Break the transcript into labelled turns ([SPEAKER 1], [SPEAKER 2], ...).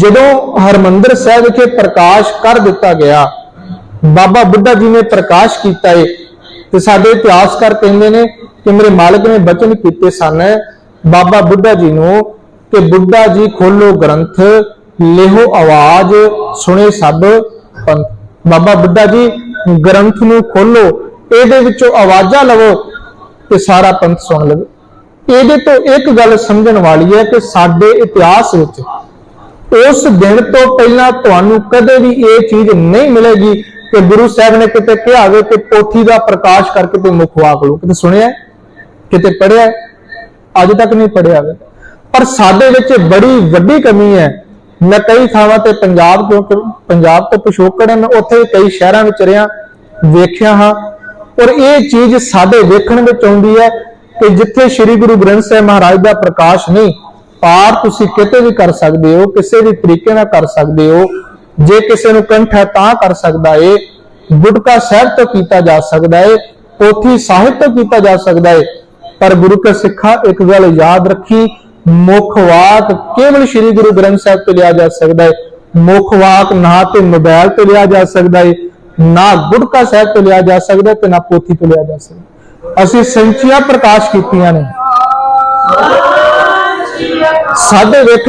[SPEAKER 1] ਜਦੋਂ ਹਰਮੰਦਰ ਸਾਹਿਬ ਵਿਖੇ ਪ੍ਰਕਾਸ਼ ਕਰ ਦਿੱਤਾ ਗਿਆ, ਬਾਬਾ ਬੁੱਢਾ ਜੀ ਨੇ ਪ੍ਰਕਾਸ਼ ਕੀਤਾ ਏ, ਤੇ ਸਾਡੇ ਇਤਿਹਾਸਕਾਰ ਕਹਿੰਦੇ ਨੇ ਕਿ ਮੇਰੇ ਮਾਲਕ ਨੇ ਬਚਨ ਕੀਤੇ ਸਨ, ਬਾਬਾ ਬੁੱਢਾ ਜੀ ਨੂੰ ਕਿ ਬੁੱਢਾ ਜੀ ਖੋਲੋ ਗ੍ਰੰਥ ਲਿਹੋ ਆਵਾਜ਼, ਸੁਣੇ ਸਭ ਪੰਥ। ਬਾਬਾ ਬੁੱਢਾ ਜੀ, ਗ੍ਰੰਥ ਨੂੰ ਖੋਲੋ, ਇਹਦੇ ਵਿੱਚੋਂ ਆਵਾਜ਼ਾਂ ਲਵੋ ਤੇ ਸਾਰਾ ਪੰਥ ਸੁਣ ਲਵੇ। ਇਹਦੇ ਤੋਂ ਇੱਕ ਗੱਲ ਸਮਝਣ ਵਾਲੀ ਹੈ ਕਿ ਸਾਡੇ ਇਤਿਹਾਸ ਵਿੱਚ ਉਸ ਦਿਨ ਤੋਂ ਪਹਿਲਾਂ ਤੁਹਾਨੂੰ ਕਦੇ ਵੀ ਇਹ ਚੀਜ਼ ਨਹੀਂ ਮਿਲੇਗੀ ਕਿ ਗੁਰੂ ਸਾਹਿਬ ਨੇ ਕਿਤੇ ਕਿਹਾ ਹੋਵੇ ਕਿ ਪੋਥੀ ਦਾ ਪ੍ਰਕਾਸ਼ ਕਰਕੇ ਤੇ ਮੁਖ ਵਾਕ ਲਓ ਕਿਤੇ ਸੁਣਿਆ ਕਿਤੇ ਪੜਿਆ ਅੱਜ ਤੱਕ ਨਹੀਂ ਪੜਿਆ ਹੋਵੇ। ਪਰ ਸਾਡੇ ਵਿੱਚ ਬੜੀ ਵੱਡੀ ਕਮੀ ਹੈ। ਮੈਂ ਕਈ ਥਾਵਾਂ ਤੇ ਪੰਜਾਬ ਤੋਂ ਪੰਜਾਬ ਤੋਂ ਪਿਛੋਕੜ ਮੈਂ ਉੱਥੇ ਕਈ ਸ਼ਹਿਰਾਂ ਵਿੱਚ ਰਿਹਾ, ਵੇਖਿਆ ਹਾਂ। ਔਰ ਇਹ ਚੀਜ਼ ਸਾਡੇ ਵੇਖਣ ਵਿੱਚ ਆਉਂਦੀ ਹੈ ਕਿ ਜਿੱਥੇ ਸ੍ਰੀ ਗੁਰੂ ਗ੍ਰੰਥ ਸਾਹਿਬ ਮਹਾਰਾਜ ਦਾ ਪ੍ਰਕਾਸ਼ ਨਹੀਂ ਪਾਰ ਤੁਸੀਂ ਕਿਤੇ ਵੀ ਕਰ ਸਕਦੇ ਹੋ, ਕਿਸੇ ਵੀ ਤਰੀਕੇ ਨਾਲ ਕਰ ਸਕਦੇ ਹੋ, ਜੇ ਕਿਸੇ ਨੂੰ ਕੰਠ ਹੈ ਤਾਂ ਕਰ ਸਕਦਾ ਏ, ਗੁਟਕਾ ਸਾਹਿਬ ਤੋਂ ਕੀਤਾ ਜਾ ਸਕਦਾ ਏ ਪੋਥੀ ਸਾਹਿਬ ਤੋਂ ਕੀਤਾ ਜਾ ਸਕਦਾ ਏ, ਪਰ ਗੁਰੂ ਕੇ ਸਿੱਖਾ ਇੱਕ ਗੱਲ ਯਾਦ ਰੱਖੀ ਮੁੱਖ ਵਾਕ ਕੇਵਲ ਸ੍ਰੀ ਗੁਰੂ ਗ੍ਰੰਥ ਸਾਹਿਬ ਤੋਂ ਲਿਆ ਜਾ ਸਕਦਾ ਏ ਮੁੱਖ ਵਾਕ ਨਾ ਤੇ ਮੋਬਾਈਲ ਤੋਂ ਲਿਆ ਜਾ ਸਕਦਾ ਏ, ਨਾ ਗੁਟਕਾ ਸਾਹਿਬ ਤੋਂ ਲਿਆ ਜਾ ਸਕਦਾ ਤੇ ਨਾ ਪੋਥੀ ਤੋਂ ਲਿਆ ਜਾ ਸਕਦਾ। ਅਸੀਂ ਸੰਚੀਆਂ ਪ੍ਰਕਾਸ਼ ਕੀਤੀਆਂ ਨੇ। ਸਾਡੇ ਵੇਖ